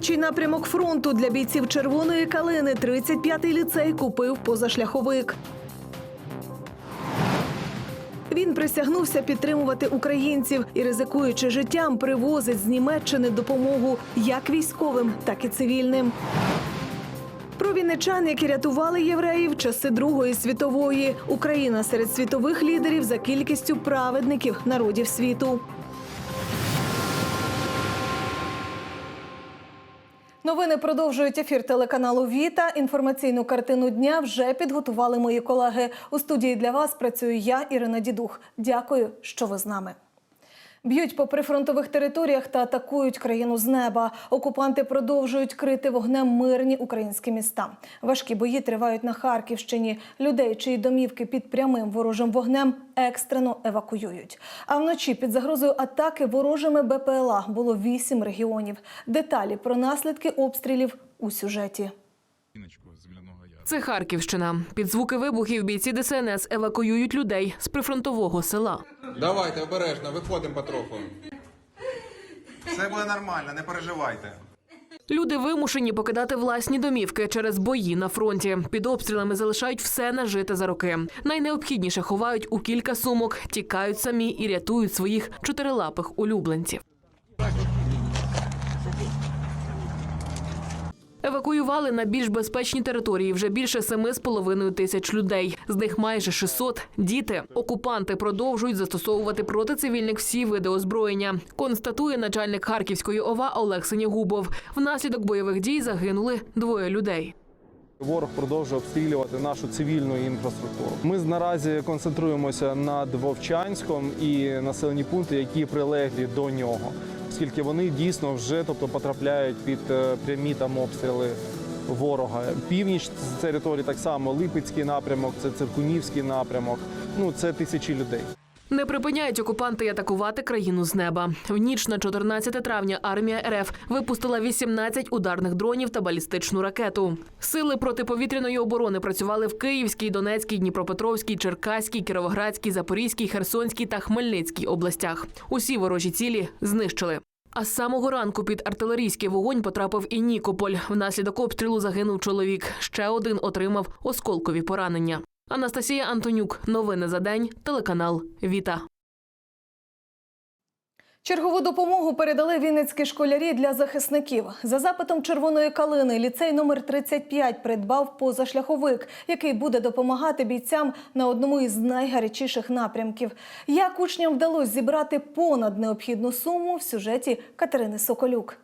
гарячий напрямок фронту для бійців червоної калини. 35-й ліцей купив позашляховик. Він присягнувся підтримувати українців і, ризикуючи життям, привозить з Німеччини допомогу як військовим, так і цивільним. Про вінничан, які рятували євреїв часи Другої світової. Україна серед світових лідерів за кількістю праведників народів світу. Новини продовжують ефір телеканалу Віта. Інформаційну картину дня вже підготували мої колеги. У студії для вас працюю я, Ірина Дідух. Дякую, що ви з нами. Б'ють по прифронтових територіях та атакують країну з неба. Окупанти продовжують крити вогнем мирні українські міста. Важкі бої тривають на Харківщині. Людей, чиї домівки під прямим ворожим вогнем екстрено евакуюють. А вночі під загрозою атаки ворожими БПЛА було вісім регіонів. Деталі про наслідки обстрілів у сюжеті. Жіночку з Мляного Яру. Це Харківщина. Під звуки вибухів бійці ДСНС евакуюють людей з прифронтового села. Давайте обережно, виходимо потроху. Все буде нормально, не переживайте. Люди вимушені покидати власні домівки через бої на фронті. Під обстрілами залишають все нажите за роки. Найнеобхідніше ховають у кілька сумок, тікають самі і рятують своїх чотирилапих улюбленців. Евакуювали на більш безпечні території вже більше семи з половиною тисяч людей. З них майже 600 – діти. Окупанти продовжують застосовувати проти цивільних всі види озброєння. Констатує начальник Харківської ОВА Олег Синягубов. Внаслідок бойових дій загинули двоє людей. Ворог продовжує обстрілювати нашу цивільну інфраструктуру. Ми наразі концентруємося над Вовчанськом і населені пункти, які прилеглі до нього, оскільки вони дійсно вже тобто потрапляють під е, прямі там обстріли ворога. Північ з території так само Липецький напрямок, це Циркунівський напрямок. Ну це тисячі людей. Не припиняють окупанти атакувати країну з неба. В ніч на 14 травня армія РФ випустила 18 ударних дронів та балістичну ракету. Сили протиповітряної оборони працювали в Київській, Донецькій, Дніпропетровській, Черкаській, Кіровоградській, Запорізькій, Херсонській та Хмельницькій областях. Усі ворожі цілі знищили. А з самого ранку під артилерійський вогонь потрапив і Нікополь. Внаслідок обстрілу загинув чоловік. Ще один отримав осколкові поранення. Анастасія Антонюк. Новини за день. Телеканал Віта. Чергову допомогу передали вінницькі школярі для захисників. За запитом червоної калини ліцей номер 35 придбав позашляховик, який буде допомагати бійцям на одному із найгарячіших напрямків. Як учням вдалося зібрати понад необхідну суму в сюжеті Катерини Соколюк.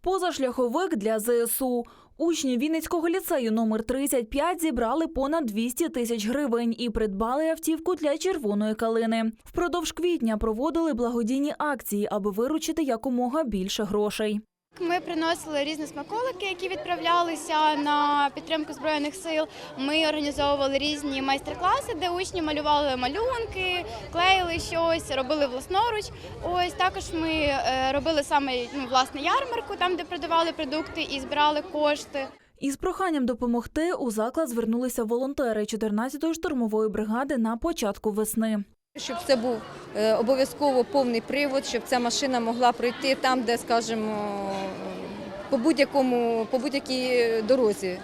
Позашляховик для ЗСУ. Учні Вінницького ліцею номер 35 зібрали понад 200 тисяч гривень і придбали автівку для червоної калини. Впродовж квітня проводили благодійні акції, аби виручити якомога більше грошей. Ми приносили різні смаколики, які відправлялися на підтримку збройних сил. Ми організовували різні майстер-класи, де учні малювали малюнки, клеїли щось, робили власноруч. Ось також ми е, робили саме ну, власне ярмарку, там де продавали продукти і збирали кошти. Із проханням допомогти у заклад звернулися волонтери 14-ї штурмової бригади на початку весни. Щоб це був е, обов'язково повний привод, щоб ця машина могла пройти там, де, скажімо, по будь-якому, по будь-якій дорозі.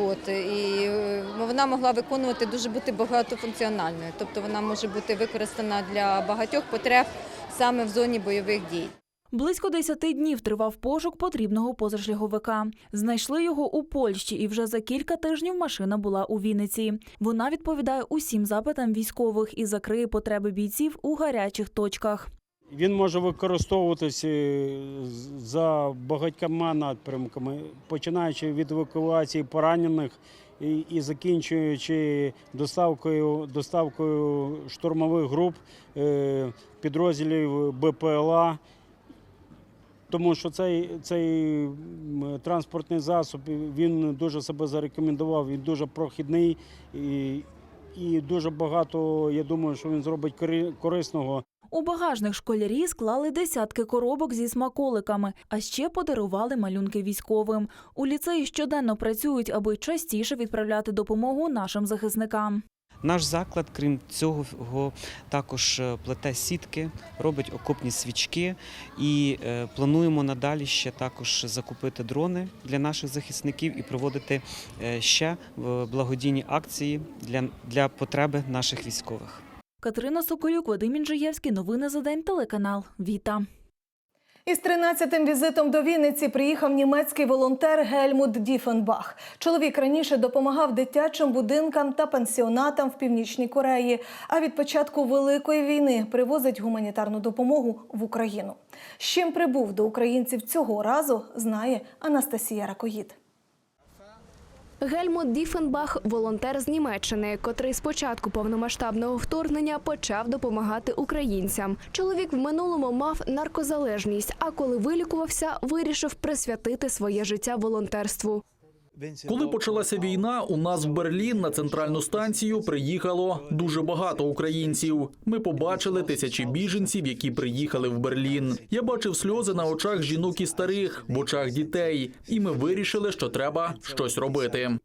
От, і е, вона могла виконувати дуже бути багатофункціональною, тобто вона може бути використана для багатьох потреб саме в зоні бойових дій. Близько 10 днів тривав пошук потрібного позашляховика. Знайшли його у Польщі, і вже за кілька тижнів машина була у Вінниці. Вона відповідає усім запитам військових і закриє потреби бійців у гарячих точках. Він може використовуватися за багатьма напрямками, починаючи від евакуації поранених і, і закінчуючи доставкою, доставкою штурмових груп е, підрозділів БПЛА. Тому що цей, цей транспортний засіб він дуже себе зарекомендував, він дуже прохідний і, і дуже багато, я думаю, що він зробить кори- корисного У багажник школярі склали десятки коробок зі смаколиками, а ще подарували малюнки військовим. У ліцеї щоденно працюють, аби частіше відправляти допомогу нашим захисникам. Наш заклад, крім цього, також е, плете сітки, робить окопні свічки і е, плануємо надалі ще також закупити дрони для наших захисників і проводити е, ще благодійні акції для, для потреби наших військових. Катерина Соколюк, Вадим Інжиєвський. Новини за день. Телеканал Віта. Із 13-тим візитом до Вінниці приїхав німецький волонтер Гельмут Діфенбах. Чоловік раніше допомагав дитячим будинкам та пансіонатам в Північній Кореї. А від початку Великої війни привозить гуманітарну допомогу в Україну. З чим прибув до українців цього разу, знає Анастасія Ракоїд. Гельмут Діфенбах волонтер з Німеччини, котрий з початку повномасштабного вторгнення почав допомагати українцям. Чоловік в минулому мав наркозалежність, а коли вилікувався, вирішив присвятити своє життя волонтерству. Коли почалася війна, у нас в Берлін на центральну станцію приїхало дуже багато українців. Ми побачили тисячі біженців, які приїхали в Берлін. Я бачив сльози на очах жінок і старих, в очах дітей, і ми вирішили, що треба щось робити.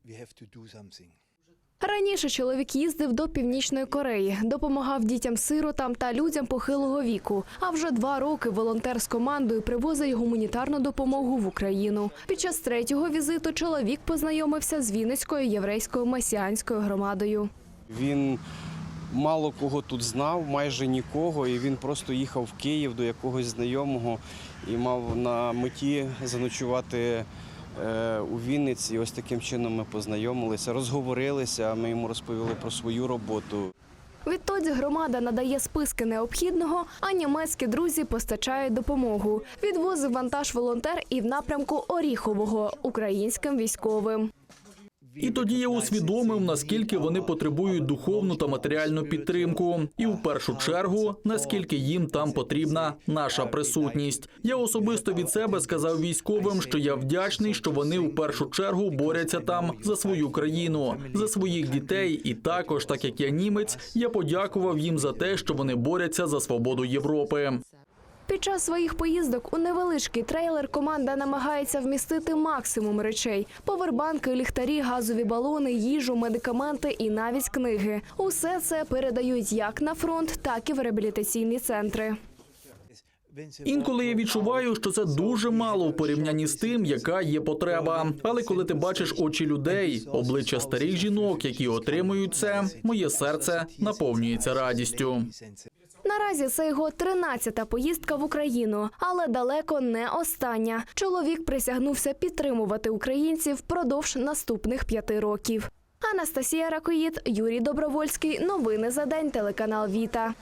Раніше чоловік їздив до північної Кореї, допомагав дітям-сиротам та людям похилого віку. А вже два роки волонтер з командою привозить гуманітарну допомогу в Україну. Під час третього візиту чоловік познайомився з Вінницькою єврейською месіанською громадою. Він мало кого тут знав, майже нікого, і він просто їхав в Київ до якогось знайомого і мав на меті заночувати у Вінниці. Ось таким чином ми познайомилися, розговорилися. Ми йому розповіли про свою роботу. Відтоді громада надає списки необхідного, а німецькі друзі постачають допомогу. Відвозив вантаж волонтер і в напрямку Оріхового українським військовим. І тоді я усвідомив, наскільки вони потребують духовну та матеріальну підтримку, і в першу чергу наскільки їм там потрібна наша присутність. Я особисто від себе сказав військовим, що я вдячний, що вони в першу чергу борються там за свою країну, за своїх дітей. І також, так як я німець, я подякував їм за те, що вони борються за свободу Європи. Під час своїх поїздок у невеличкий трейлер команда намагається вмістити максимум речей: повербанки, ліхтарі, газові балони, їжу, медикаменти і навіть книги. Усе це передають як на фронт, так і в реабілітаційні центри. Інколи я відчуваю, що це дуже мало в порівнянні з тим, яка є потреба. Але коли ти бачиш очі людей, обличчя старих жінок, які отримують це, моє серце наповнюється радістю. Наразі це його 13-та поїздка в Україну, але далеко не остання. Чоловік присягнувся підтримувати українців впродовж наступних п'яти років. Анастасія Ракоїд, Юрій Добровольський. Новини за день. Телеканал Віта.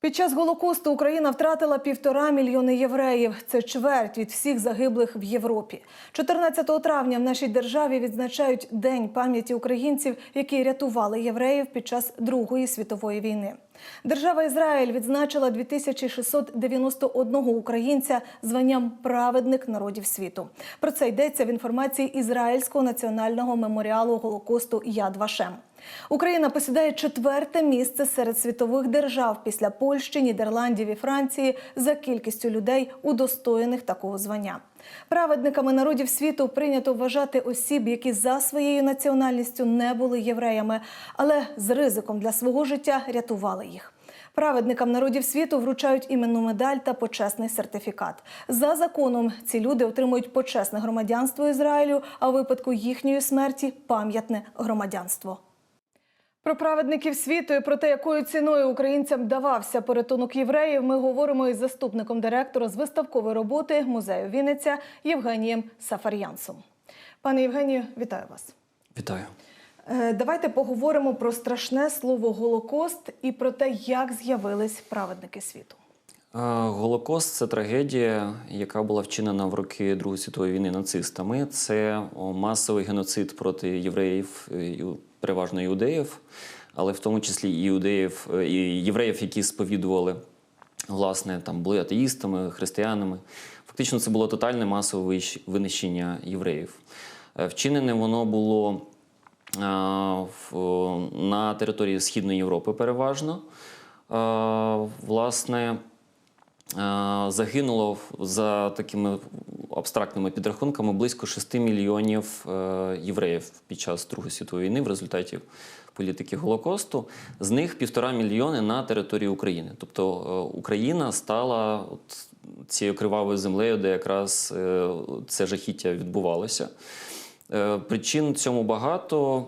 Під час Голокосту Україна втратила півтора мільйони євреїв. Це чверть від всіх загиблих в Європі. 14 травня в нашій державі відзначають День пам'яті українців, які рятували євреїв під час Другої світової війни. Держава Ізраїль відзначила 2691 українця званням праведник народів світу. Про це йдеться в інформації Ізраїльського національного меморіалу Голокосту Яд Вашем. Україна посідає четверте місце серед світових держав після Польщі, Нідерландів і Франції за кількістю людей, удостоєних такого звання. Праведниками народів світу прийнято вважати осіб, які за своєю національністю не були євреями, але з ризиком для свого життя рятували їх. Праведникам народів світу вручають іменну медаль та почесний сертифікат. За законом ці люди отримують почесне громадянство Ізраїлю, а у випадку їхньої смерті пам'ятне громадянство. Про праведників світу і про те, якою ціною українцям давався порятунок євреїв, ми говоримо із заступником директора з виставкової роботи музею Вінниця Євгенієм Сафар'янсом. Пане Євгенію, вітаю вас. Вітаю. Е, Давайте поговоримо про страшне слово Голокост і про те, як з'явились праведники світу. Е, Голокост це трагедія, яка була вчинена в роки Другої світової війни нацистами. Це масовий геноцид проти євреїв, е, переважно іудеїв, але в тому числі і іудеїв е, і євреїв, які сповідували, власне, там були атеїстами, християнами. Фактично, це було тотальне масове винищення євреїв. Е, Вчинене воно було на території Східної Європи переважно. Власне, загинуло за такими абстрактними підрахунками близько 6 мільйонів е, євреїв під час Другої світової війни в результаті політики Голокосту. З них півтора мільйони на території України. Тобто е, Україна стала от цією кривавою землею, де якраз е, це жахіття відбувалося. Причин цьому багато.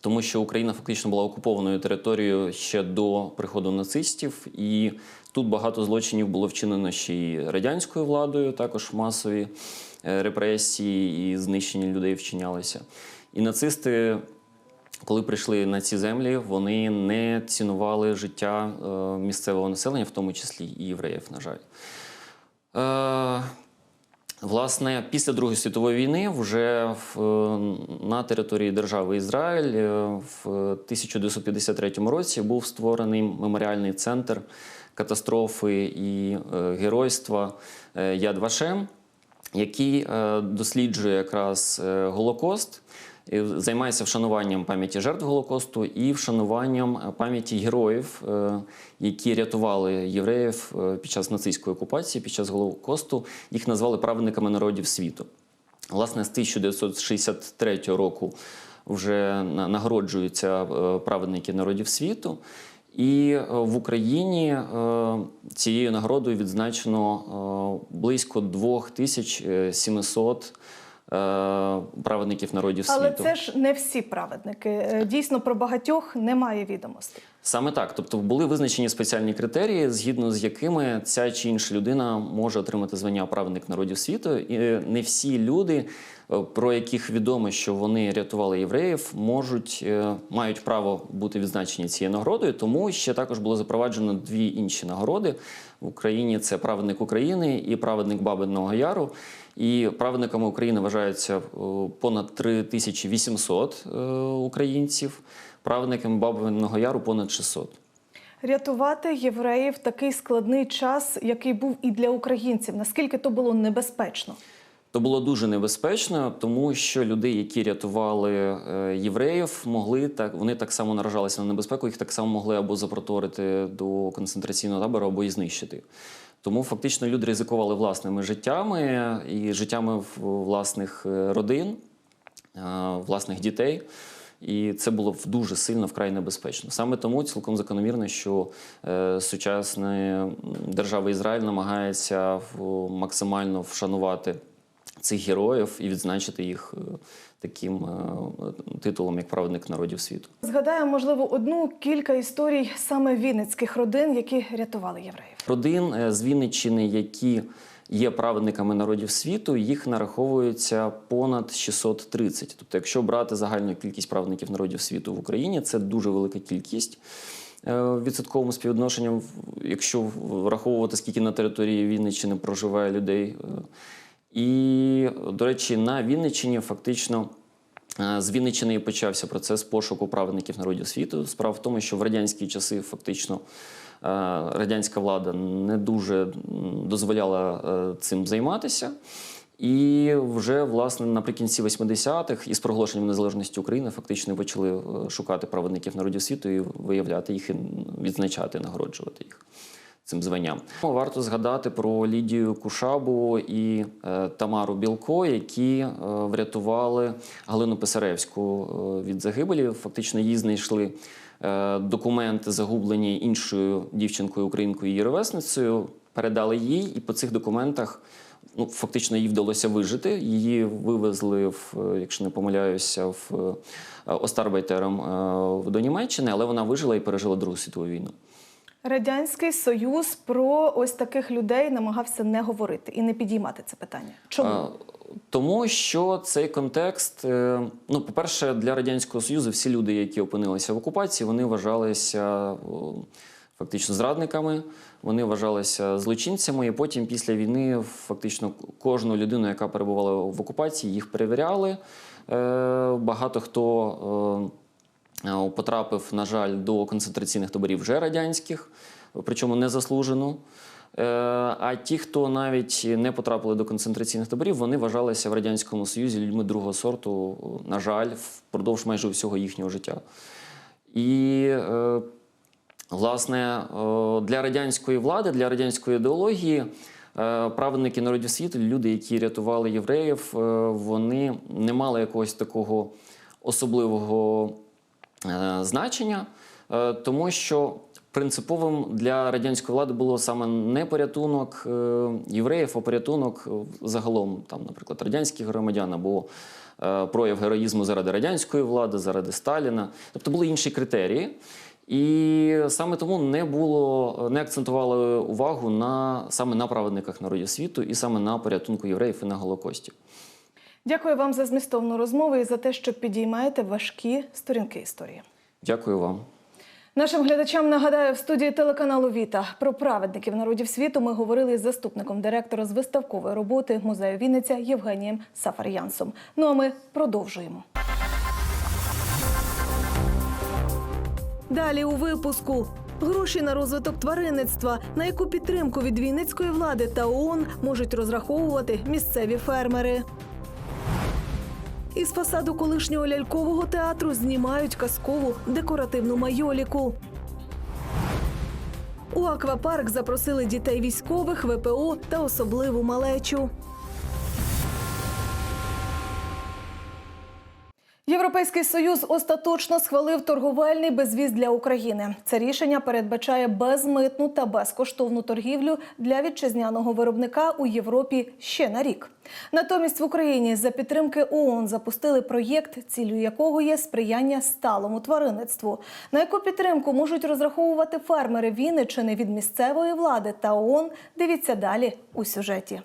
Тому що Україна фактично була окупованою територією ще до приходу нацистів, і тут багато злочинів було вчинено ще й радянською владою, також масові е, репресії і знищення людей вчинялися. І нацисти, коли прийшли на ці землі, вони не цінували життя е, місцевого населення, в тому числі і євреїв, на жаль. Власне, після Другої світової війни, вже в, е, на території держави Ізраїль е, в 1953 році був створений меморіальний центр катастрофи і е, геройства Яд Вашем, який досліджує якраз Голокост, займається вшануванням пам'яті жертв Голокосту і вшануванням е, пам'яті героїв, е, які рятували євреїв е, під час нацистської окупації, під час Голокосту. Їх назвали праведниками народів світу. Власне, з 1963 року вже нагороджуються праведники народів світу. І в Україні цією нагородою відзначено близько 2700 е, праведників народів світу. Але це ж не всі праведники. Е, Дійсно, про багатьох немає відомостей. Саме так. Тобто були визначені спеціальні критерії, згідно з якими ця чи інша людина може отримати звання праведник народів світу. І не всі люди, е, про яких відомо, що вони рятували євреїв, можуть е, мають право бути відзначені цією нагородою. Тому ще також було запроваджено дві інші нагороди в Україні: це праведник України і праведник Бабиного Яру. І праведниками України вважаються е, понад 3800 е, українців, праведниками Бабиного Яру понад 600. Рятувати євреїв в такий складний час, який був і для українців. Наскільки то було небезпечно? То було дуже небезпечно, тому що люди, які рятували е, євреїв, могли так вони так само наражалися на небезпеку, їх так само могли або запроторити до концентраційного табору, або і знищити. Тому фактично люди ризикували власними життями і життями власних е, родин, е, власних дітей. І це було дуже сильно вкрай небезпечно. Саме тому цілком закономірно, що е, сучасна держава Ізраїль намагається максимально вшанувати цих героїв і відзначити їх таким титулом, як праведник народів світу. Згадаємо, можливо, одну кілька історій саме вінницьких родин, які рятували євреїв. Родин е, з Вінниччини, які є праведниками народів світу, їх нараховується понад 630. Тобто, якщо брати загальну кількість праведників народів світу в Україні, це дуже велика кількість. е, Відсотковому співвідношенням, якщо враховувати, скільки на території Вінниччини проживає людей. е. І, до речі, на Вінниччині фактично З Вінниччини і почався процес пошуку праведників народів світу. Справа в тому, що в радянські часи фактично радянська влада не дуже дозволяла е, цим займатися. І вже власне наприкінці 80-х із проголошенням незалежності України фактично почали е, шукати праведників народів світу і виявляти їх, і відзначати, нагороджувати їх цим званням. Варто згадати про Лідію Кушабу і е, Тамару Білко, які е, врятували Галину Писаревську е, від загибелі. Фактично її знайшли е, документи, загублені іншою дівчинкою, українкою, її ровесницею, передали їй, і по цих документах. Ну, фактично їй вдалося вижити. Її вивезли, в, е, якщо не помиляюся, в е, Остарбайтером е, до Німеччини, але вона вижила і пережила Другу світову війну. Радянський Союз про ось таких людей намагався не говорити і не підіймати це питання. Чому? А, Тому що цей контекст, е, ну, по-перше, для Радянського Союзу всі люди, які опинилися в окупації, вони вважалися фактично зрадниками, вони вважалися злочинцями, і потім після війни фактично кожну людину, яка перебувала в окупації, їх перевіряли. Е, Багато хто. е, Потрапив, на жаль, до концентраційних таборів вже радянських, причому незаслужено. Е, А ті, хто навіть не потрапили до концентраційних таборів, вони вважалися в радянському союзі людьми другого сорту, на жаль, впродовж майже всього їхнього життя. І е, власне е, для радянської влади, для радянської ідеології. праведники народів світу, люди, які рятували євреїв, вони не мали якогось такого особливого значення, тому що принциповим для радянської влади було саме не порятунок е, євреїв, а порятунок загалом, там, наприклад, радянських громадян або е, прояв героїзму заради радянської влади, заради Сталіна. Тобто були інші критерії. І саме тому не було, не акцентували увагу на саме на праведниках народів світу і саме на порятунку євреїв і на Голокості. Дякую вам за змістовну розмову і за те, що підіймаєте важкі сторінки історії. Дякую вам. Нашим глядачам нагадаю, в студії телеканалу Віта про праведників народів світу ми говорили з заступником директора з виставкової роботи музею Вінниця Євгенієм Сафар'янсом. Ну а ми продовжуємо. Далі у випуску. Гроші на розвиток тваринництва, на яку підтримку від Вінницької влади та ООН можуть розраховувати місцеві фермери. Із фасаду колишнього лялькового театру знімають казкову декоративну майоліку. У аквапарк запросили дітей військових, ВПО та особливу малечу. Європейський союз остаточно схвалив торговельний безвіз для України. Це рішення передбачає безмитну та безкоштовну торгівлю для вітчизняного виробника у Європі ще на рік. Натомість в Україні за підтримки ООН запустили проєкт, ціллю якого є сприяння сталому тваринництву. На яку підтримку можуть розраховувати фермери Вінниччини від місцевої влади та ООН. Дивіться далі у сюжеті.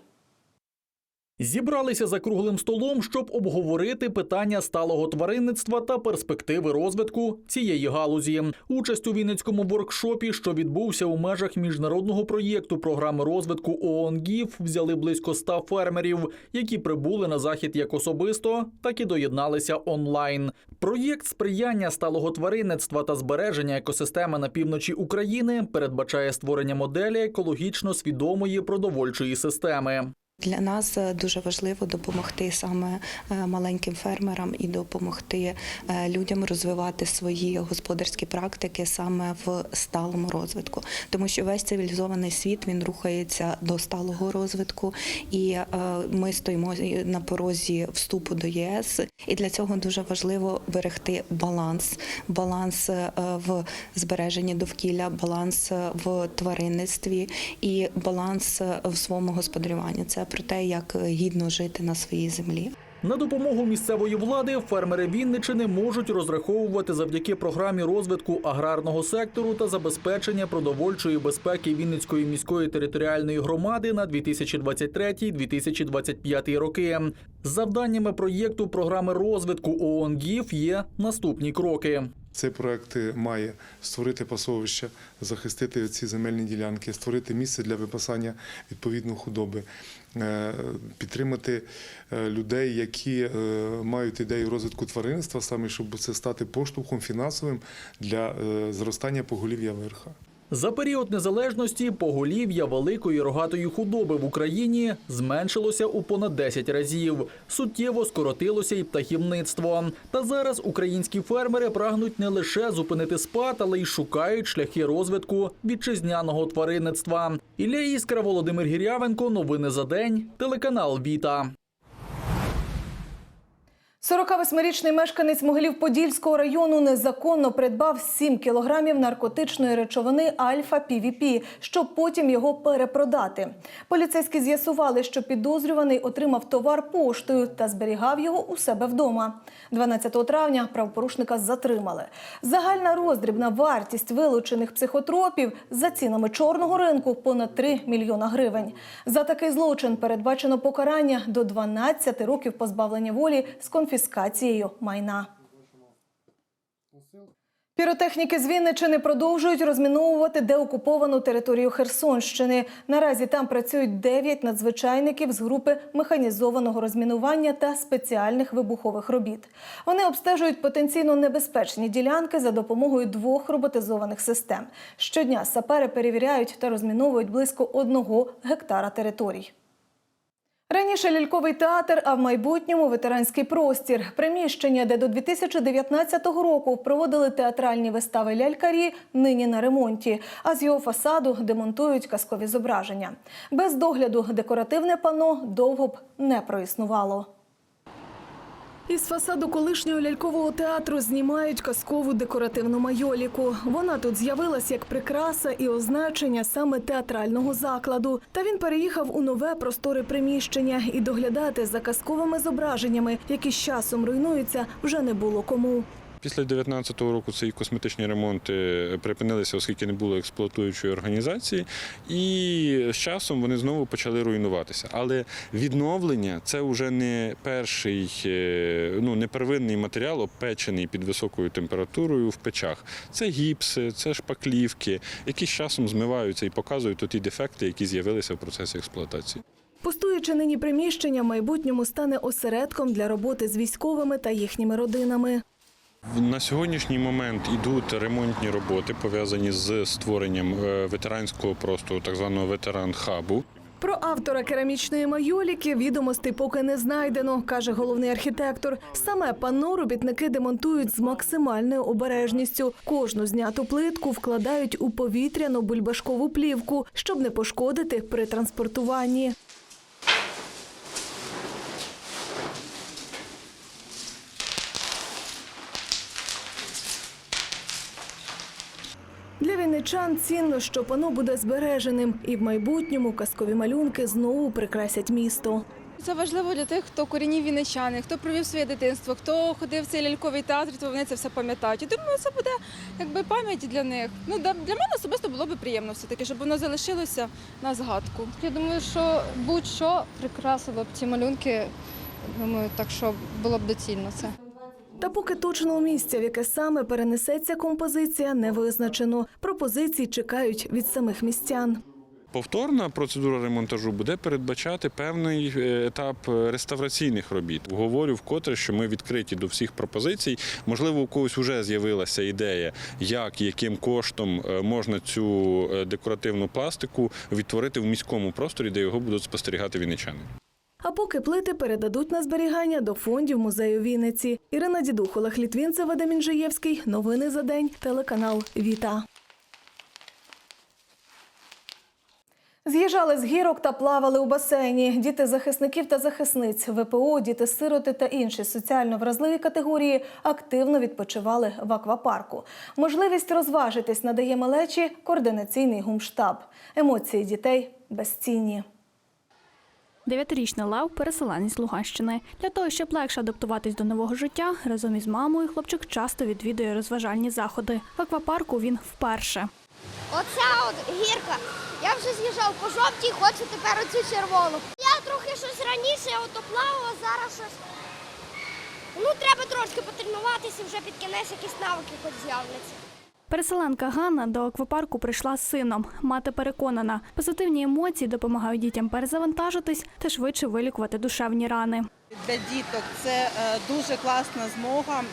Зібралися за круглим столом, щоб обговорити питання сталого тваринництва та перспективи розвитку цієї галузі. Участь у Вінницькому воркшопі, що відбувся у межах міжнародного проєкту програми розвитку ООН ГІФ, взяли близько ста фермерів, які прибули на захід як особисто, так і доєдналися онлайн. Проєкт сприяння сталого тваринництва та збереження екосистеми на півночі України передбачає створення моделі екологічно свідомої продовольчої системи. Для нас е, дуже важливо допомогти саме е, маленьким фермерам і допомогти е, людям розвивати свої господарські практики саме в сталому розвитку, тому що весь цивілізований світ він рухається до сталого розвитку, і ми стоїмо на порозі вступу до ЄС. І для цього дуже важливо берегти баланс, баланс в збереженні довкілля, баланс в тваринництві і баланс в своєму господарюванні. Це про те, як гідно жити на своїй землі. На допомогу місцевої влади фермери Вінничини можуть розраховувати завдяки програмі розвитку аграрного сектору та забезпечення продовольчої безпеки Вінницької міської територіальної громади на 2023-2025 роки. З завданнями проєкту програми розвитку ООН ГІФ є наступні кроки. Цей проект має створити пасовище, захистити ці земельні ділянки, створити місце для випасання відповідної худоби, е, підтримати е, людей, які е, мають ідею розвитку тваринництва, саме щоб це стати поштовхом фінансовим для зростання поголів'я верха. За період незалежності поголів'я великої рогатої худоби в Україні зменшилося у понад 10 разів. Суттєво скоротилося і птахівництво. Та зараз українські фермери прагнуть не лише зупинити спад, але й шукають шляхи розвитку вітчизняного тваринництва. Ілля Іскра, Володимир Гірявенко. Новини за день. Телеканал Віта. 48-річний мешканець Могилів-Подільського району незаконно придбав 7 кілограмів наркотичної речовини альфа-півіпі, щоб потім його перепродати. Поліцейські з'ясували, що підозрюваний отримав товар поштою та зберігав його у себе вдома. 12 травня правопорушника затримали. Загальна роздрібна вартість вилучених психотропів за цінами чорного ринку понад 3 мільйона гривень. За такий злочин передбачено покарання до 12 років позбавлення волі з конфіскацією майна. Піротехніки з Вінничини продовжують розміновувати деокуповану територію Херсонщини. Наразі там працюють 9 надзвичайників з групи механізованого розмінування та спеціальних вибухових робіт. Вони обстежують потенційно небезпечні ділянки за допомогою двох роботизованих систем. Щодня сапери перевіряють та розміновують близько одного гектара територій. Раніше ляльковий театр, а в майбутньому ветеранський простір. Приміщення, де до 2019 року проводили театральні вистави лялькарі, нині на ремонті. А з його фасаду демонтують казкові зображення. Без догляду декоративне пано довго б не проіснувало. Із фасаду колишнього лялькового театру знімають казкову декоративну майоліку. Вона тут з'явилась як прикраса і означення саме театрального закладу. Та він переїхав у нове просторе приміщення і доглядати за казковими зображеннями, які з часом руйнуються, вже не було кому. Після 19-го року ці косметичні ремонти припинилися, оскільки не було експлуатуючої організації, і з часом вони знову почали руйнуватися. Але відновлення це вже не перший, е, ну не первинний матеріал, обпечений під високою температурою в печах. Це гіпси, це шпаклівки, які з часом змиваються і показують ті дефекти, які з'явилися в процесі експлуатації. Пустуючи нині приміщення, в майбутньому стане осередком для роботи з військовими та їхніми родинами. На сьогоднішній момент ідуть ремонтні роботи, пов'язані з створенням е, ветеранського простору, так званого ветеран-хабу. Про автора керамічної майоліки відомостей поки не знайдено, каже головний архітектор. Саме панно робітники демонтують з максимальною обережністю. Кожну зняту плитку вкладають у повітряну бульбашкову плівку, щоб не пошкодити при транспортуванні. Для вінничан цінно, що пано буде збереженим, і в майбутньому казкові малюнки знову прикрасять місто. Це важливо для тих, хто корінні вінничани, хто провів своє дитинство, хто ходив в цей ляльковий театр, то вони це все пам'ятають. І думаю, це буде якби пам'ять для них. Ну для для мене особисто було б приємно все таки, щоб воно залишилося на згадку. Я думаю, що будь-що прикрасило б ці малюнки. Думаю, так що було б доцільно це. Та поки точного місця, в яке саме перенесеться композиція, не визначено. Пропозиції чекають від самих містян. Повторна процедура ремонтажу буде передбачати певний е, етап е, реставраційних робіт. Говорю вкотре, що ми відкриті до всіх пропозицій. Можливо, у когось вже з'явилася ідея, як яким коштом е, можна цю декоративну пластику відтворити в міському просторі, де його будуть спостерігати вінничани. А поки плити передадуть на зберігання до фондів музею Вінниці. Ірина Дідух, Олег Літвінцев, Вадим Інжиєвський. Новини за день. Телеканал Віта. З'їжджали з гірок та плавали у басейні. Діти захисників та захисниць, ВПО, діти-сироти та інші соціально вразливі категорії активно відпочивали в аквапарку. Можливість розважитись надає малечі координаційний гумштаб. Емоції дітей безцінні. Дев'ятирічний Лев – переселенець з Луганщини. Для того, щоб легше адаптуватись до нового життя, разом із мамою хлопчик часто відвідує розважальні заходи. В аквапарку він вперше. Оця от гірка. Я вже з'їжджав по жовтій, хочу тепер оцю червону. Я трохи щось раніше ото плавала, зараз щось. Ну, треба трошки потренуватися, вже під кінець якісь навики хоч з'являться. Переселенка Ганна до аквапарку прийшла з сином. Мати переконана, позитивні емоції допомагають дітям перезавантажитись та швидше вилікувати душевні рани. Для діток це е, дуже класна змога е,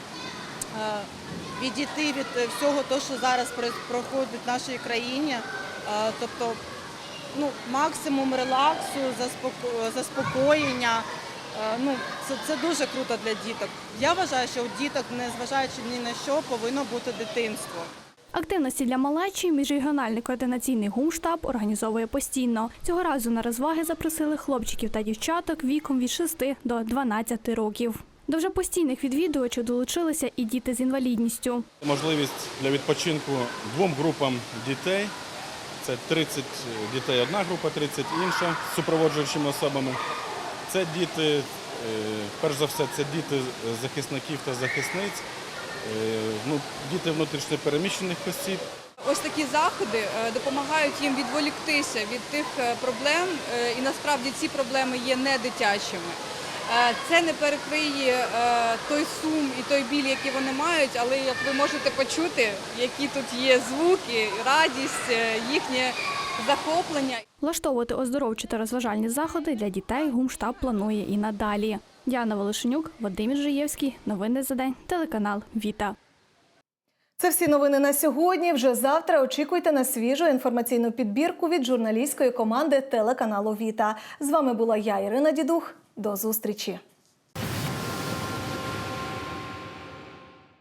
відійти від всього того, що зараз проходить в нашій країні. Е, Тобто ну, максимум релаксу, заспоко- заспокоєння. Ну, це, це дуже круто для діток. Я вважаю, що у діток, незважаючи ні на що, повинно бути дитинство. Активності для малечі міжрегіональний координаційний гумштаб організовує постійно. Цього разу на розваги запросили хлопчиків та дівчаток віком від 6 до 12 років. До вже постійних відвідувачів долучилися і діти з інвалідністю. Можливість для відпочинку двом групам дітей. Це 30 дітей одна група, 30 інша з супроводжуючими особами. Це діти, е, перш за все, це діти захисників та захисниць, ну, діти внутрішньо переміщених осіб. Ось такі заходи е, допомагають їм відволіктися від тих е, проблем, е, і насправді ці проблеми є не дитячими. Е, Це не перекриє е, той сум і той біль, який вони мають, але як ви можете почути, які тут є звуки, радість, е, їхнє захоплення. Влаштовувати оздоровчі та розважальні заходи для дітей гумштаб планує і надалі. Діана Волошенюк, Вадим Жиєвський. Новини за день. Телеканал Віта. Це всі новини на сьогодні. Вже завтра очікуйте на свіжу інформаційну підбірку від журналістської команди телеканалу Віта. З вами була я, Ірина Дідух. До зустрічі.